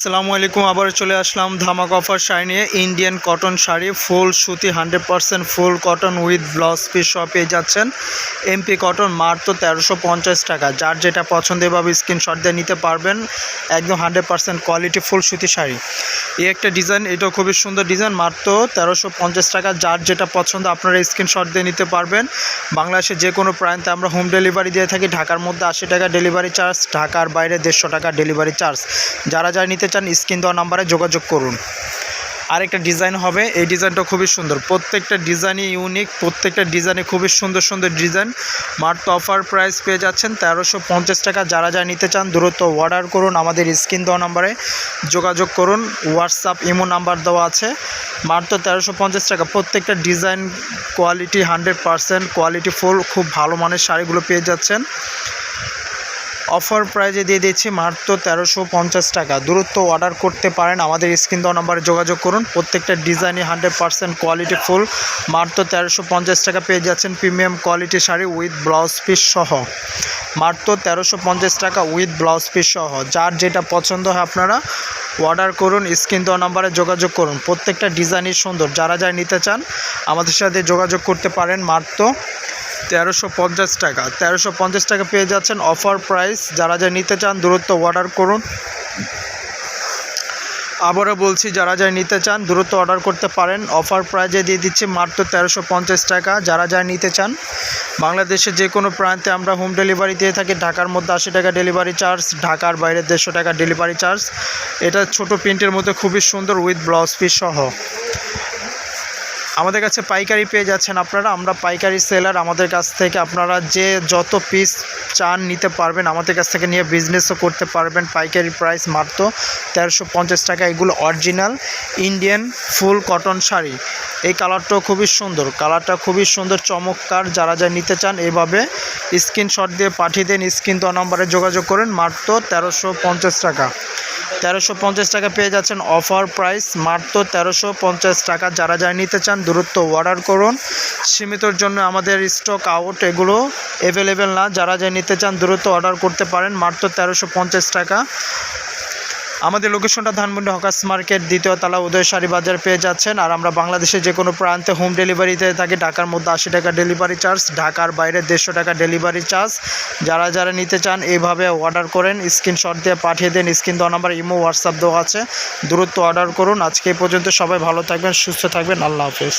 আসসালামু আলাইকুম আবার চলে আসলাম ধামাক অফার শাড়ি নিয়ে ইন্ডিয়ান কটন শাড়ি ফুল সুতি hundred percent full cotton with blouse piece সব পেয়ে যাচ্ছেন। এমপি কটন মাত্র তেরোশো পঞ্চাশ টাকা। যার যেটা পছন্দ এভাবে স্ক্রিনশট দিয়ে নিতে পারবেন। একদম হান্ড্রেড পারসেন্ট কোয়ালিটি ফুল সুতি শাড়ি। এই একটা ডিজাইন এটাও খুবই সুন্দর ডিজাইন মাত্র তেরোশো পঞ্চাশ টাকা। যার যেটা পছন্দ আপনারা স্ক্রিনশট দিয়ে নিতে পারবেন। বাংলাদেশের যে কোনো প্রান্তে আমরা হোম ডেলিভারি দিয়ে থাকি। ঢাকার মধ্যে আশি টাকা ডেলিভারি চার্জ ঢাকার বাইরে দেড়শো টাকা ডেলিভারি চার্জ যারা যারা নিতে চান, স্ক্রিন দেওয়া নাম্বারে যোগাযোগ করুন। আরেকটা ডিজাইন হবে, এই ডিজাইনটা খুবই সুন্দর। প্রত্যেকটা ডিজাইনই ইউনিক প্রত্যেকটা ডিজাইনে খুবই সুন্দর সুন্দর ডিজাইন। মাত্র অফার প্রাইস পেয়ে যাচ্ছেন তেরোশো পঞ্চাশ টাকা। যারা যা নিতে চান, দ্রুত অর্ডার করুন। আমাদের স্ক্রিন দেওয়া নাম্বারে যোগাযোগ করুন। হোয়াটসঅ্যাপ ইমো নাম্বার দেওয়া আছে। মাত্র তেরোশো পঞ্চাশ টাকা। প্রত্যেকটা design quality hundred percent quality full খুব ভালো মানের শাড়িগুলো পেয়ে যাচ্ছেন। অফার প্রাইজে দিয়ে দিচ্ছি মাত্র তেরোশো পঞ্চাশ টাকা। দূরত্ব অর্ডার করতে পারেন, আমাদের স্ক্রিন দেওয়া নাম্বারে যোগাযোগ করুন। প্রত্যেকটা ডিজাইনই হান্ড্রেড পারসেন্ট কোয়ালিটি ফুল মাত্র তেরোশো পঞ্চাশ টাকা পেয়ে যাচ্ছেন premium quality sari with blouse piece সহ। মাত্র তেরোশো পঞ্চাশ টাকা উইথ ব্লাউজ পিস সহ। যার যেটা পছন্দ হয় আপনারা অর্ডার করুন, স্ক্রিন দেওয়া নাম্বারে যোগাযোগ করুন। প্রত্যেকটা ডিজাইনই সুন্দর। যারা যারা নিতে চান, আমাদের সাথে যোগাযোগ করতে পারেন মাত্র তেরোশো পঞ্চাশ টাকা। তেরোশো পঞ্চাশ টাকা পেয়ে যাচ্ছেন অফার প্রাইস। যারা যা নিতে চান, দূরত্ব অর্ডার করুন। আবারও বলছি, যারা যারা নিতে চান দ্রুত অর্ডার করতে পারেন। অফার প্রাইজে দিয়ে দিচ্ছি মাত্র তেরোশো পঞ্চাশ টাকা। যারা যারা নিতে চান, বাংলাদেশের যে কোনো প্রান্তে আমরা হোম ডেলিভারি দিয়ে থাকি। ঢাকার মধ্যে আশি টাকা ডেলিভারি চার্জ, ঢাকার বাইরে দেড়শো টাকা ডেলিভারি চার্জ। এটা ছোট প্রিন্টের মধ্যে খুবই সুন্দর উইথ ব্লাউজ পিস সহ। আমাদের কাছে পাইকারি পেয়ে যাচ্ছেন আপনারা। আমরা পাইকারি সেলার আমাদের কাছ থেকে আপনারা যে যত পিস চান নিতে পারবেন, আমাদের কাছ থেকে নিয়ে বিজনেসও করতে পারবেন। পাইকারি প্রাইস মাত্র তেরোশো পঞ্চাশ টাকা। এগুলো original Indian full cotton sari. এই কালারটাও খুবই সুন্দর। কালারটা খুবই সুন্দর, চমৎকার। যারা যা নিতে চান এভাবে স্ক্রিনশট দিয়ে পাঠিয়ে দেন। স্ক্রিন তো নম্বরে যোগাযোগ করেন। মাত্র তেরোশো টাকা। তেরোশো পঞ্চাশ টাকা পেয়ে যাচ্ছেন অফার প্রাইস। মাত্র তেরোশো পঞ্চাশ টাকা। যারা যারা নিতে চান, দূরত্ব অর্ডার করুন। সীমিতর জন্য আমাদের স্টক আউট এগুলো অ্যাভেলেবেল না। যারা যা নিতে চান, দূরত্ব অর্ডার করতে পারেন। মাত্র তেরোশো পঞ্চাশ টাকা। আমাদের লোকেশনটা ধানমন্ডি হকার্স মার্কেট, দ্বিতীয় তালা উদয় শাড়ি বাজার পেয়ে যাচ্ছেন। আর আমরা বাংলাদেশে যে কোনো প্রান্তে হোম ডেলিভারিতে থাকি, ঢাকার মধ্যে আশি টাকা ডেলিভারি চার্জ ঢাকার বাইরে দেড়শো টাকা ডেলিভারি চার্জ যারা যারা নিতে চান, এইভাবে অর্ডার করেন স্ক্রিনশট দিয়ে পাঠিয়ে দেন স্ক্রিন দেওয়া নাম্বার ইমো হোয়াটসঅ্যাপ দেওয়া আছে। দূরত্ব অর্ডার করুন। আজকে পর্যন্ত সবাই ভালো থাকবেন, সুস্থ থাকবেন। আল্লাহ হাফেজ।